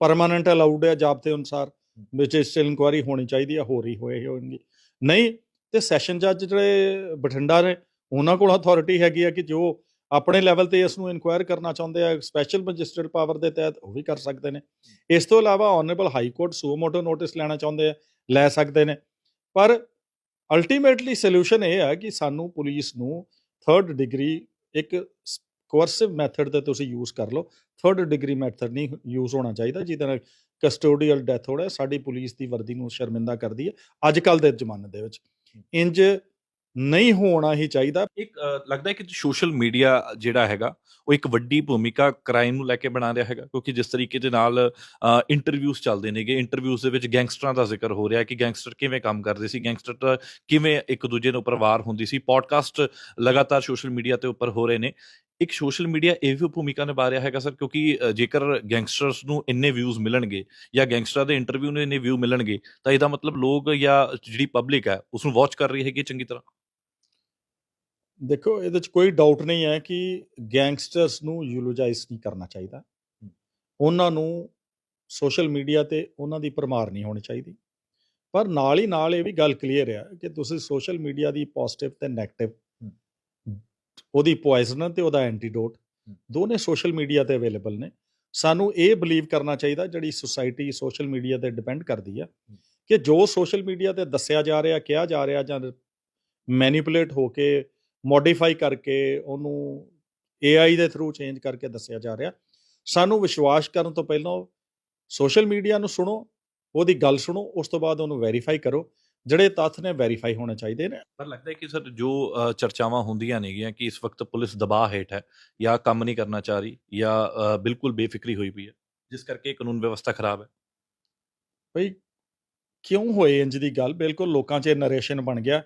ਪਰਮਾਨੈਂਟ ਅਲਾਉਡ ਹੈ ਜਾਬਤੇ ਅਨੁਸਾਰ। ਮੈਜਿਸਟਰੀਅਲ ਇਨਕੁਆਰੀ ਹੋਣੀ ਚਾਹੀਦੀ ਹੈ ਹੋ ਰਹੀ ਹੋਏ ਹੋਣਗੀ। ਨਹੀਂ ਤੇ ਸੈਸ਼ਨ ਜੱਜ ਜਿਹੜੇ ਬਠਿੰਡਾ ਨੇ ਉਹਨਾਂ ਕੋਲ ਅਥਾਰਟੀ ਹੈਗੀ ਹੈ ਕਿ ਜੋ ਆਪਣੇ ਲੈਵਲ ਤੇ ਇਸ ਨੂੰ ਇਨਕੁਆਇਰ ਕਰਨਾ ਚਾਹੁੰਦੇ ਆ ਸਪੈਸ਼ਲ ਮੈਜਿਸਟਰੇਟ ਪਾਵਰ ਦੇ ਤਹਿਤ ਉਹ ਵੀ ਕਰ ਸਕਦੇ ਨੇ। ਇਸ ਤੋਂ ਇਲਾਵਾ honourable high court suo motu notice ਲੈਣਾ ਚਾਹੁੰਦੇ ਆ ਲੈ ਸਕਦੇ ਨੇ। ਪਰ ਅਲਟੀਮੇਟਲੀ ਸੋਲੂਸ਼ਨ ਇਹ ਹੈ ਕਿ ਸਾਨੂੰ ਪੁਲਿਸ ਨੂੰ ਥਰਡ ਡਿਗਰੀ ਇੱਕ ਕੋਰਸਿਵ ਮੈਥਡ ਤੇ ਤੁਸੀਂ ਯੂਜ਼ ਕਰ ਲਓ। ਥਰਡ ਡਿਗਰੀ ਮੈਥਡ ਨਹੀਂ ਯੂਜ਼ ਹੋਣਾ ਚਾਹੀਦਾ, ਜਿਹਦੇ ਨਾਲ ਕਸਟੋਡੀਅਲ ਡੈਥ ਹੋੜਾ ਸਾਡੀ ਪੁਲਿਸ ਦੀ ਵਰਦੀ ਨੂੰ ਸ਼ਰਮਿੰਦਾ ਕਰਦੀ ਹੈ, ਅੱਜ ਕੱਲ ਦੇ ਜ਼ਮਾਨੇ ਦੇ ਵਿੱਚ। ਇੰਜ ਨਹੀਂ ਹੋਣਾ ਹੀ ਚਾਹੀਦਾ। ਇੱਕ ਲੱਗਦਾ ਹੈ ਕਿ ਸੋਸ਼ਲ ਮੀਡੀਆ ਜਿਹੜਾ ਹੈਗਾ, ਉਹ ਇੱਕ ਵੱਡੀ ਭੂਮਿਕਾ ਕ੍ਰਾਈਮ ਨੂੰ ਲੈ ਕੇ ਬਣਾ ਰਿਹਾ ਹੈਗਾ, ਕਿਉਂਕਿ ਜਿਸ ਤਰੀਕੇ ਦੇ ਨਾਲ ਇੰਟਰਵਿਊਜ਼ ਚੱਲਦੇ ਨੇਗੇ ਇੰਟਰਵਿਊਜ਼ ਦੇ ਵਿੱਚ ਗੈਂਗਸਟਰਾਂ ਦਾ ਜ਼ਿਕਰ ਹੋ ਰਿਹਾ ਕਿ ਗੈਂਗਸਟਰ ਕਿਵੇਂ ਕੰਮ ਕਰਦੇ ਸੀ ਗੈਂਗਸਟਰ ਕਿਵੇਂ ਇੱਕ ਦੂਜੇ ਨੂੰ ਪਰਿਵਾਰ ਹੁੰਦੀ ਸੀ। ਪੋਡਕਾਸਟ ਲਗਾਤਾਰ ਸੋਸ਼ਲ ਮੀਡੀਆ ਤੇ ਉੱਪਰ ਹੋ ਰਹੇ ਨੇ। ਇੱਕ ਸੋਸ਼ਲ ਮੀਡੀਆ ਇਹ ਵੀ ਭੂਮਿਕਾ ਨਿਭਾ ਰਿਹਾ ਹੈਗਾ ਸਰ, ਕਿਉਂਕਿ ਜੇਕਰ ਗੈਂਗਸਟਰਸ ਨੂੰ ਇੰਨੇ ਵਿਊਜ਼ ਮਿਲਣਗੇ ਜਾਂ ਗੈਂਗਸਟਰਾਂ ਦੇ ਇੰਟਰਵਿਊ ਨੂੰ ਇੰਨੇ ਵਿਊ ਮਿਲਣਗੇ, ਤਾਂ ਇਹਦਾ ਮਤਲਬ ਲੋਕ ਜਾਂ ਜਿਹੜੀ ਪਬਲਿਕ ਹੈ, ਉਸ ਨੂੰ ਵਾਚ ਕਰ ਰਹੀ ਹੈਗੀ ਚੰਗੀ ਤਰ੍ਹਾਂ? ਦੇਖੋ, ਇਹਦੇ ਚ ਕੋਈ ਡਾਊਟ ਨਹੀਂ ਹੈ ਕਿ ਗੈਂਗਸਟਰਸ ਨੂੰ ਯੂਲੋਜਾਈਜ਼ ਨਹੀਂ ਕਰਨਾ ਚਾਹੀਦਾ। ਉਹਨਾਂ ਨੂੰ ਸੋਸ਼ਲ ਮੀਡੀਆ ਤੇ ਉਹਨਾਂ ਦੀ ਪਰਮਾਰ ਨਹੀਂ ਹੋਣੀ ਚਾਹੀਦੀ। ਪਰ ਨਾਲ ਹੀ ਨਾਲ ਇਹ ਵੀ ਗੱਲ ਕਲੀਅਰ ਹੈ ਕਿ ਤੁਸੀਂ ਸੋਸ਼ਲ ਮੀਡੀਆ ਦੀ ਪੋਜ਼ਿਟਿਵ ਤੇ 네ਗੇਟਿਵ ਉਹਦੀ ਪੋਇਜ਼ਨ ਤੇ ਉਹਦਾ ਐਂਟੀਡੋਟ ਦੋਨੇ ਸੋਸ਼ਲ ਮੀਡੀਆ ਤੇ ਅਵੇਲੇਬਲ ਨੇ। ਸਾਨੂੰ ਇਹ ਬਲੀਵ ਕਰਨਾ ਚਾਹੀਦਾ ਜਿਹੜੀ ਸੁਸਾਇਟੀ ਸੋਸ਼ਲ ਮੀਡੀਆ ਤੇ ਡਿਪੈਂਡ ਕਰਦੀ ਆ ਕਿ ਜੋ ਸੋਸ਼ਲ ਮੀਡੀਆ ਤੇ ਦੱਸਿਆ ਜਾ ਰਿਹਾ ਕਿਹਾ ਜਾ ਰਿਹਾ ਜਾਂ ਮੈਨੀਪੂਲੇਟ ਹੋ ਕੇ ਮੋਡੀਫਾਈ ਕਰਕੇ ਉਹਨੂੰ AI ਦੇ ਥਰੂ ਚੇਂਜ ਕਰਕੇ ਦੱਸਿਆ ਜਾ ਰਿਹਾ। ਸਾਨੂੰ ਵਿਸ਼ਵਾਸ ਕਰਨ ਤੋਂ ਪਹਿਲਾਂ ਸੋਸ਼ਲ ਮੀਡੀਆ ਨੂੰ ਸੁਣੋ ਉਹਦੀ ਗੱਲ ਸੁਣੋ ਉਸ ਤੋਂ ਬਾਅਦ ਉਹਨੂੰ ਵੈਰੀਫਾਈ ਕਰੋ। ਜਿਹੜੇ ਤੱਥ ਨੇ ਵੈਰੀਫਾਈ ਹੋਣੇ ਚਾਹੀਦੇ ਨੇ। ਪਰ ਲੱਗਦਾ ਹੈ ਕਿ ਸਰ ਜੋ ਚਰਚਾਵਾਂ ਹੁੰਦੀਆਂ ਨੇਗੀਆਂ ਕਿ ਇਸ ਵਕਤ ਪੁਲਿਸ ਦਬਾਅ ਹੇਠ ਹੈ ਜਾਂ ਕੰਮ ਨਹੀਂ ਕਰਨਾ ਚਾਹ ਰਹੀ ਜਾਂ ਬਿਲਕੁਲ ਬੇਫਿਕਰੀ ਹੋਈ ਪਈ ਹੈ ਜਿਸ ਕਰਕੇ ਕਾਨੂੰਨ ਵਿਵਸਥਾ ਖਰਾਬ ਹੈ। ਭਈ ਕਿਉਂ ਹੋਏ ਇੰਜ ਦੀ ਗੱਲ? ਬਿਲਕੁਲ ਲੋਕਾਂ 'ਚ ਨਰੇਸ਼ਨ ਬਣ ਗਿਆ।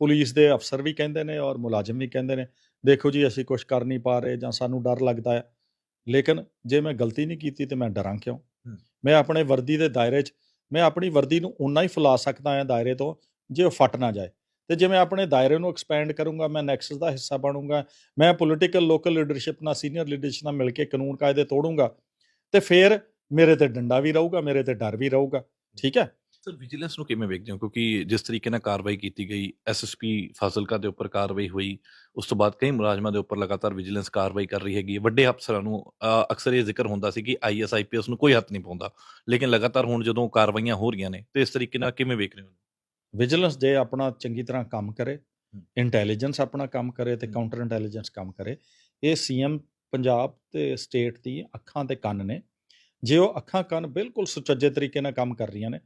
ਪੁਲਿਸ ਦੇ ਅਫਸਰ ਵੀ ਕਹਿੰਦੇ ਨੇ ਔਰ ਮੁਲਾਜ਼ਮ ਵੀ ਕਹਿੰਦੇ ਨੇ ਦੇਖੋ ਜੀ ਅਸੀਂ ਕੁਝ ਕਰ ਨਹੀਂ ਪਾ ਰਹੇ ਜਾਂ ਸਾਨੂੰ ਡਰ ਲੱਗਦਾ ਹੈ। ਲੇਕਿਨ ਜੇ ਮੈਂ ਗਲਤੀ ਨਹੀਂ ਕੀਤੀ ਤੇ ਮੈਂ ਡਰਾਂ ਕਿਉਂ। ਮੈਂ ਆਪਣੇ ਵਰਦੀ ਦੇ ਦਾਇਰੇ 'ਚ ਮੈਂ ਆਪਣੀ ਵਰਦੀ ਨੂੰ ਉਨਾ ਹੀ ਫੈਲਾ ਸਕਦਾ ਹਾਂ ਦਾਇਰੇ ਤੋਂ, ਜੇ ਉਹ ਫਟ ਨਾ ਜਾਏ। ਤੇ ਜੇ ਮੈਂ ਆਪਣੇ ਦਾਇਰੇ ਨੂੰ ਐਕਸਪੈਂਡ ਕਰੂੰਗਾ, ਮੈਂ ਨੈਕਸਸ ਦਾ ਹਿੱਸਾ ਬਣੂੰਗਾ, ਮੈਂ ਪੋਲੀਟੀਕਲ ਲੋਕਲ ਲੀਡਰਸ਼ਿਪ ਨਾਲ ਸੀਨੀਅਰ ਲੀਡਰਸ਼ਿਪ ਨਾਲ ਮਿਲ ਕੇ ਕਾਨੂੰਨ ਕਾਇਦੇ ਤੋੜੂੰਗਾ, ਤੇ ਫਿਰ ਮੇਰੇ ਤੇ ਡੰਡਾ ਵੀ ਰਹੂਗਾ, ਮੇਰੇ ਤੇ ਡਰ ਵੀ ਰਹੂਗਾ। ਠੀਕ ਹੈ? ਸਰ ਵਿਜੀਲੈਂਸ ਨੂੰ ਕਿਵੇਂ ਵੇਖਦੇ ਹੋ ਕਿਉਂਕਿ ਜਿਸ ਤਰੀਕੇ ਨਾਲ ਕਾਰਵਾਈ ਕੀਤੀ ਗਈ ਐਸਐਸਪੀ ਫਾਜ਼ਿਲਕਾ ਦੇ ਉੱਪਰ ਕਾਰਵਾਈ ਹੋਈ ਉਸ ਤੋਂ ਬਾਅਦ ਕਈ ਮੁਲਾਜ਼ਮਾਂ ਦੇ ਉੱਪਰ ਲਗਾਤਾਰ ਵਿਜੀਲੈਂਸ ਕਾਰਵਾਈ ਕਰ ਰਹੀ ਹੈਗੀ। ਵੱਡੇ ਅਫਸਰਾਂ ਨੂੰ ਅਕਸਰ ਇਹ ਜ਼ਿਕਰ ਹੁੰਦਾ ਸੀ ਕਿ ਆਈਐਸ ਆਈਪੀਐਸ ਨੂੰ ਕੋਈ ਹੱਥ ਨਹੀਂ ਪਾਉਂਦਾ ਲੇਕਿਨ ਲਗਾਤਾਰ ਹੁਣ ਜਦੋਂ ਕਾਰਵਾਈਆਂ ਹੋ ਰਹੀਆਂ ਨੇ ਤੇ ਇਸ ਤਰੀਕੇ ਨਾਲ ਕਿਵੇਂ ਵੇਖ ਰਹੇ ਹੋ ਵਿਜੀਲੈਂਸ ਜੇ ਆਪਣਾ ਚੰਗੀ ਤਰ੍ਹਾਂ ਕੰਮ ਕਰੇ। ਇੰਟੈਲੀਜੈਂਸ ਆਪਣਾ ਕੰਮ ਕਰੇ ਤੇ। ਕਾਊਂਟਰ ਇੰਟੈਲੀਜੈਂਸ ਕੰਮ ਕਰੇ ਇਹ ਸੀਐਮ ਪੰਜਾਬ ਤੇ ਸਟੇਟ ਦੀ ਅੱਖਾਂ ਤੇ ਕੰਨ ਨੇ ਜੇ ਉਹ ਅੱਖਾਂ ਕੰਨ ਬਿਲਕੁਲ ਸੁਚੱਜੇ ਤਰੀਕੇ ਨਾਲ ਕੰਮ ਕਰ ਰਹੀਆਂ ਨੇ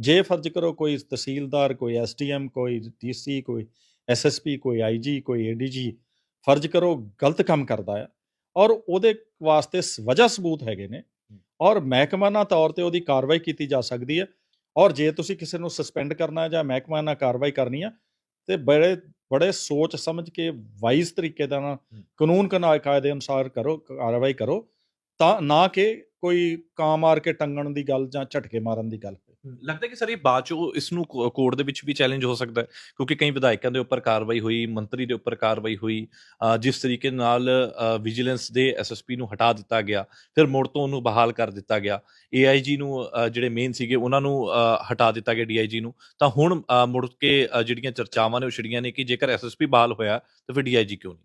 ਜੇ ਫਰਜ਼ ਕਰੋ ਕੋਈ ਤਹਿਸੀਲਦਾਰ ਕੋਈ ਐਸਡੀਐਮ ਕੋਈ ਡੀਸੀ ਕੋਈ ਐਸਐਸਪੀ ਕੋਈ ਆਈਜੀ ਕੋਈ ਏਡੀਜੀ ਫਰਜ਼ ਕਰੋ ਗਲਤ ਕੰਮ ਕਰਦਾ ਹੈ ਔਰ ਉਹਦੇ ਵਾਸਤੇ ਵਜ੍ਹਾ ਸਬੂਤ ਹੈਗੇ ਨੇ ਔਰ ਮਹਿਕਮਾਨਾ ਤੌਰ ਤੇ ਉਹਦੀ ਕਾਰਵਾਈ ਕੀਤੀ ਜਾ ਸਕਦੀ ਹੈ ਔਰ ਜੇ ਤੁਸੀਂ ਕਿਸੇ ਨੂੰ ਸਸਪੈਂਡ ਕਰਨਾ ਹੈ ਜਾਂ ਮਹਿਕਮਾ ਨਾਲ ਕਾਰਵਾਈ ਕਰਨੀ ਆ ਤੇ ਬੜੇ ਬੜੇ ਸੋਚ ਸਮਝ ਕੇ ਵਾਈਜ਼ ਤਰੀਕੇ ਦਾ ਨਾਲ ਕਾਨੂੰਨ ਕਨਾ ਕਾਇਦੇ ਅਨੁਸਾਰ ਕਰੋ ਕਾਰਵਾਈ ਕਰੋ ਤਾਂ ਨਾ ਕਿ ਕੋਈ ਕਾਂ ਮਾਰ ਕੇ ਟੰਗਣ ਦੀ ਗੱਲ ਜਾਂ ਝਟਕੇ ਮਾਰਨ ਦੀ ਗੱਲ। ਲੱਗਦਾ ਕਿ ਸਰ ਇਹ ਬਾਅਦ ਚੋਂ ਇਸ ਨੂੰ ਕੋਰਟ ਦੇ ਵਿੱਚ ਵੀ ਚੈਲੰਜ ਹੋ ਸਕਦਾ ਹੈ, ਕਿਉਂਕਿ ਕਈ ਵਿਧਾਇਕਾਂ ਦੇ ਉੱਪਰ ਕਾਰਵਾਈ ਹੋਈ, ਮੰਤਰੀ ਦੇ ਉੱਪਰ ਕਾਰਵਾਈ ਹੋਈ ਜਿਸ ਤਰੀਕੇ ਨਾਲ ਵਿਜੀਲੈਂਸ ਦੇ ਐਸਐਸਪੀ ਨੂੰ ਹਟਾ ਦਿੱਤਾ ਗਿਆ, ਫਿਰ ਮੁੜ ਤੋਂ ਉਹਨੂੰ ਬਹਾਲ ਕਰ ਦਿੱਤਾ ਗਿਆ। ਏਆਈਜੀ ਨੂੰ ਜਿਹੜੇ ਮੇਨ ਸੀਗੇ, ਉਹਨਾਂ ਨੂੰ ਹਟਾ ਦਿੱਤਾ ਗਿਆ ਡੀਆਈਜੀ ਨੂੰ। ਤਾਂ ਹੁਣ ਮੁੜ ਕੇ ਜਿਹੜੀਆਂ ਚਰਚਾਵਾਂ ਨੇ, ਉਹ ਛਿੜੀਆਂ ਨੇ ਕਿ ਜੇਕਰ ਐਸਐਸਪੀ ਬਹਾਲ ਹੋਇਆ, ਤਾਂ ਫਿਰ ਡੀਆਈਜੀ ਕਿਉਂ ਨਹੀਂ?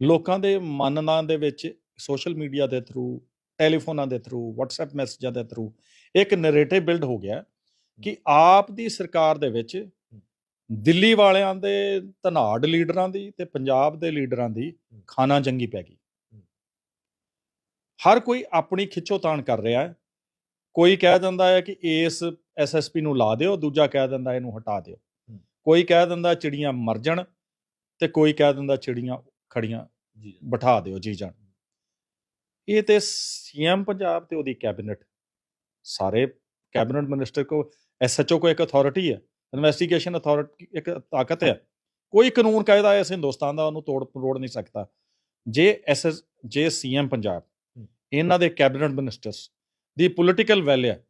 ਲੋਕਾਂ ਦੇ ਮਨਨਾਂ ਦੇ ਵਿੱਚ ਸੋਸ਼ਲ ਮੀਡੀਆ ਦੇ ਥਰੂ ਟੈਲੀਫੋਨਾਂ ਦੇ ਥਰੂ WhatsApp ਮੈਸੇਜਾਂ ਦੇ ਥਰੂ ਇੱਕ ਨੈਰੇਟਿਵ ਬਿਲਡ ਹੋ ਗਿਆ ਕਿ ਆਪ ਦੀ ਸਰਕਾਰ ਦੇ ਵਿੱਚ ਦਿੱਲੀ ਵਾਲਿਆਂ ਦੇ ਧਨਾੜ ਲੀਡਰਾਂ ਦੀ ਤੇ ਪੰਜਾਬ ਦੇ ਲੀਡਰਾਂ ਦੀ ਖਾਨਾ ਜੰਗੀ ਪੈ ਗਈ। ਹਰ ਕੋਈ ਆਪਣੀ ਖਿੱਚੋਤਾਣ ਕਰ ਰਿਹਾ ਹੈ। ਕੋਈ ਕਹਿ ਦਿੰਦਾ ਹੈ ਕਿ ਇਸ ਐਸਐਸਪੀ ਨੂੰ ਲਾ ਦਿਓ ਦੂਜਾ ਕਹਿ ਦਿੰਦਾ ਇਹਨੂੰ ਹਟਾ ਦਿਓ। ਕੋਈ ਕਹਿ ਦਿੰਦਾ ਚਿੜੀਆਂ ਮਰ ਜਾਣ ਤੇ ਕੋਈ ਕਹਿ ਦਿੰਦਾ ਚਿੜੀਆਂ ਖੜੀਆਂ ਬਿਠਾ ਦਿਓ ਜੀ ਜਾਨ ਇਹ ਤੇ ਸੀਐਮ ਪੰਜਾਬ ਤੇ ਉਹਦੀ ਕੈਬਨਿਟ ਸਾਰੇ ਕੈਬਨਿਟ ਮਿਨਿਸਟਰ ਕੋ ਐਸਐਚਓ ਕੋ ਇੱਕ ਅਥਾਰਟੀ ਹੈ ਇਨਵੈਸਟੀਗੇਸ਼ਨ ਅਥਾਰਟੀ ਇੱਕ ਤਾਕਤ ਹੈ ਕੋਈ ਕਾਨੂੰਨ ਕਾਇਦਾ ਇਸ ਹਿੰਦੁਸਤਾਨ ਦਾ ਉਹਨੂੰ ਤੋੜ ਰੋੜ ਨਹੀਂ ਸਕਦਾ ਜੇ ਐਸਐਸ ਜੇ ਸੀਐਮ ਪੰਜਾਬ। ਇਹਨਾਂ ਦੇ ਕੈਬਨਿਟ ਮਿਨਿਸਟਰਸ ਦੀ ਪੋਲੀਟੀਕਲ ਵੈਲ ਹੈ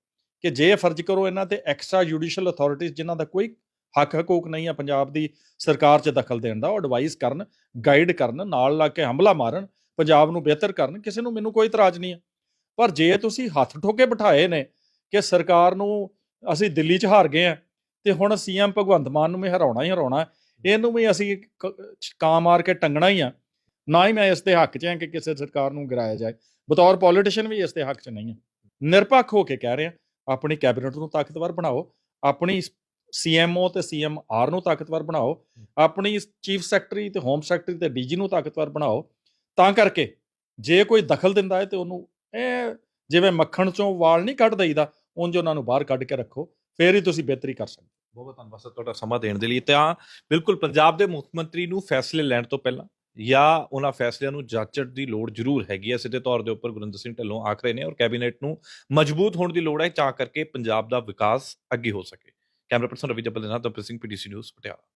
ਕਿ ਜੇ ਫਰਜ਼ ਕਰੋ ਇਹਨਾਂ ਤੇ ਐਕਸਟਰਾ ਜੁਡੀਸ਼ੀਅਲ ਅਥਾਰਟੀਜ਼ ਜਿਨ੍ਹਾਂ ਦਾ ਕੋਈ ਹੱਕ ਹਕੂਕ ਨਹੀਂ ਹੈ ਪੰਜਾਬ ਦੀ ਸਰਕਾਰ 'ਚ ਦਖਲ ਦੇਣ ਦਾ ਉਹ ਐਡਵਾਈਸ ਕਰਨ ਗਾਈਡ ਕਰਨ ਨਾਲ ਲਾ ਕੇ ਹਮਲਾ ਮਾਰਨ ਪੰਜਾਬ ਨੂੰ ਬਿਹਤਰ ਕਰਨ ਕਿਸੇ ਨੂੰ ਮੈਨੂੰ ਕੋਈ ਇਤਰਾਜ਼ ਨਹੀਂ ਹੈ ਪਰ ਜੇ ਤੁਸੀਂ ਹੱਥ ਠੋਕੇ ਬਿਠਾਏ ਨੇ ਕਿ ਸਰਕਾਰ ਨੂੰ ਅਸੀਂ ਦਿੱਲੀ 'ਚ ਹਾਰ ਗਏ ਆ ਤੇ ਹੁਣ ਸੀਐਮ ਭਗਵੰਤ ਮਾਨ ਨੂੰ ਵੀ ਹਰਾਉਣਾ ਹੀ ਹਰਾਉਣਾ, ਇਹਨੂੰ ਵੀ ਅਸੀਂ ਕ- ਕਾਂ ਮਾਰ ਕੇ ਟੰਗਣਾ ਹੀ ਆ। ਨਾ ਹੀ ਮੈਂ ਇਸ ਦੇ ਹੱਕ 'ਚ ਹਾਂ ਕਿ ਕਿਸੇ ਸਰਕਾਰ ਨੂੰ ਗਿਰਾਇਆ ਜਾਏ। ਬਤੌਰ ਪੋਲੀਟੀਸ਼ੀਅਨ ਵੀ ਇਸ ਦੇ ਹੱਕ 'ਚ ਨਹੀਂ ਹਾਂ ਨਿਰਪੱਖ ਹੋ ਕੇ ਕਹਿ ਰਿਹਾ, ਆਪਣੀ ਕੈਬਨਿਟ ਨੂੰ ਤਾਕਤਵਰ ਬਣਾਓ, ਆਪਣੀ ਸੀਐਮਓ ਤੇ ਸੀਐਮਆਰ ਨੂੰ ਤਾਕਤਵਰ ਬਣਾਓ, ਆਪਣੀ ਚੀਫ ਸੈਕਟਰੀ ਤੇ ਹੋਮ ਸੈਕਟਰੀ ਤੇ ਡੀਜੀ ਨੂੰ ਤਾਕਤਵਰ ਬਣਾਓ। ਤਾਂ ਕਰਕੇ ਜੇ ਕੋਈ ਦਖਲ ਦਿੰਦਾ ਹੈ ਤੇ ਉਹਨੂੰ ਇਹ ਜਿਵੇਂ ਮੱਖਣ ਚੋਂ ਵਾਲ ਨਹੀਂ ਕੱਢ ਦਈਦਾ, ਉਂਝ ਉਹਨਾਂ ਨੂੰ ਬਾਹਰ ਕੱਢ ਕੇ ਰੱਖੋ, ਫੇਰ ਹੀ ਤੁਸੀਂ ਬਿਹਤਰੀ ਕਰ ਸਕਦੇ ਬਹੁਤ ਬਹੁਤ ਧੰਨਵਾਦ ਸਰ ਤੁਹਾਡਾ ਸਮਾਂ ਦੇਣ ਦੇ ਲਈ। ਤਾਂ ਬਿਲਕੁਲ ਪੰਜਾਬ ਦੇ ਮੁੱਖ ਮੰਤਰੀ ਨੂੰ ਫੈਸਲੇ ਲੈਣ ਤੋਂ ਪਹਿਲਾਂ ਜਾਂ ਉਹਨਾਂ ਫੈਸਲਿਆਂ ਨੂੰ ਜਾਂਚਣ ਦੀ ਲੋੜ ਜ਼ਰੂਰ ਹੈਗੀ ਹੈ। ਸਿੱਧੇ ਤੌਰ ਦੇ ਉੱਪਰ ਗੁਰਿੰਦਰ ਸਿੰਘ ਢਿੱਲੋਂ ਆਖ ਰਹੇ ਨੇ ਔਰ ਕੈਬਨਿਟ ਨੂੰ ਮਜ਼ਬੂਤ ਹੋਣ ਦੀ ਲੋੜ ਹੈ ਤਾਂ ਕਰਕੇ ਪੰਜਾਬ ਦਾ ਵਿਕਾਸ ਅੱਗੇ ਹੋ ਸਕੇ। ਕੈਮਰਾ ਪਰਸਨ ਰਵੀ ਜੱਬਲ ਦੇ ਨਾਲ ਦਮਪ੍ਰੀਤ ਸਿੰਘ, ਪੀਡੀਸੀ ਨਿਊਜ਼, ਪਟਿਆਲਾ।